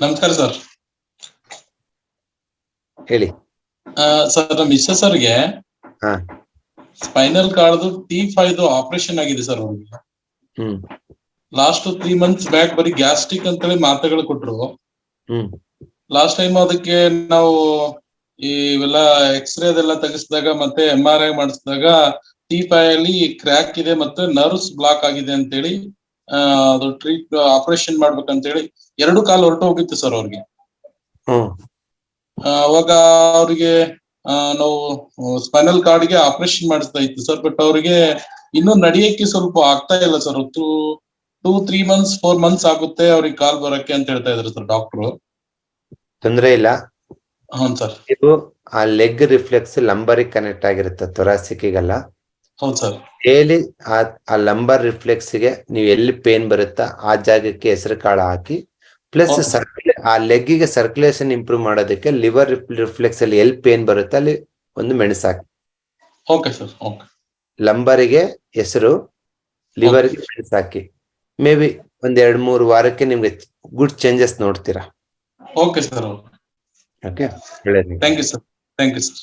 ನಮಸ್ಕಾರ ಸರ್. ಹೇಳಿ. ಸರ್ ನಮ್ಮ ಮಿಸ್ಸಸ್ ಸರ್ಗೆ. Spinal cord T five operation ಆಗಿದೆ ಸರ್ ಅವ್ರಿಗೆ hmm. Last three months back ಬರೀ ಗ್ಯಾಸ್ಟ್ರಿಕ್ ಅಂತೇಳಿ ಮಾತ್ರೆಗಳು ಕೊಟ್ರು. ಲಾಸ್ಟ್ ಟೈಮ್ ಅದಕ್ಕೆ ನಾವು ಇವೆಲ್ಲ ಎಕ್ಸ್ರೇ ಅದೆಲ್ಲ ತೆಗಿಸಿದಾಗ ಮತ್ತೆ ಎಂ ಆರ್ ಐ ಮಾಡಿಸಿದಾಗ ಟಿ ಫೈ ಅಲ್ಲಿ ಕ್ರ್ಯಾಕ್ ಇದೆ ಮತ್ತೆ ನರ್ವ್ಸ್ ಬ್ಲಾಕ್ ಆಗಿದೆ ಅಂತೇಳಿ ಅದು ಟ್ರೀಟ್ ಆಪರೇಷನ್ ಮಾಡ್ಬೇಕಂತ ಹೇಳಿ ಎರಡು ಕಾಲು ಹೊರಟು ಹೋಗಿತ್ತು ಸರ್ ಅವ್ರಿಗೆ. ಅವಾಗ ಅವ್ರಿಗೆ ನಾವು ಸ್ಪೈನಲ್ ಕಾರ್ಡ್ಗೆ ಆಪರೇಷನ್ ಮಾಡಿಸ್ತಾ ಇತ್ತು ಸರ್ ಬಟ್ ಅವ್ರಿಗೆ ಇನ್ನೂ ನಡೆಯಕ್ಕೆ ಸ್ವಲ್ಪ ಆಗ್ತಾ ಇಲ್ಲ sir two two three months four months ಆಗುತ್ತೆ ಅವ್ರಿಗೆ ಕಾಲ್ ಬರಕ್ಕೆ ಅಂತ ಹೇಳ್ತಾ ಇದ್ರು ಸರ್ ಡಾಕ್ಟ್ರು ತೊಂದ್ರೆ ಇಲ್ಲ? ಹ್ಮ್ ಸರ್ ಇದು ಆ ಲೆಗ್ ರಿಫ್ಲೆಕ್ಸ್ ಲಂಬರಿಗೆ ಕನೆಕ್ಟ್ ಆಗಿರುತ್ತೆ ತೊರಾಸಿಕ್ಗೆಲ್ಲ ಹೌದ್ ಸರ್. ಆ ಲಂಬರ್ ರಿಫ್ಲೆಕ್ಸ್ಗೆ ನೀವು ಎಲ್ಲಿ ಪೇನ್ ಬರುತ್ತಾ ಆ ಜಾಗಕ್ಕೆ ಹೆಸರು ಕಾಳು ಹಾಕಿ ಪ್ಲಸ್ ಸರ್ಕ್ಯುಲೆ ಆ ಲೆಗ್ಗಿಗೆ ಸರ್ಕ್ಯುಲೇಷನ್ ಇಂಪ್ರೂವ್ ಮಾಡೋದಕ್ಕೆ ಲಿವರ್ ರಿಫ್ಲೆಕ್ಸ್ ಅಲ್ಲಿ ಎಲ್ಲಿ ಪೇನ್ ಬರುತ್ತೆ ಅಲ್ಲಿ ಒಂದು ಮೆಣಸು ಹಾಕಿ. Okay sir okay. ಲಂಬರಿಗೆ ಹೆಸರು ಲಿವರ್ಗೆ ಮೆಣಸು ಹಾಕಿ. ಮೇ ಬಿ ಒಂದ್ ಎರಡ್ ಮೂರು ವಾರಕ್ಕೆ ನಿಮ್ಗೆ ಗುಡ್ ಚೇಂಜಸ್ ನೋಡ್ತೀರಾ. Okay sir okay. Thank you sir thank you sir.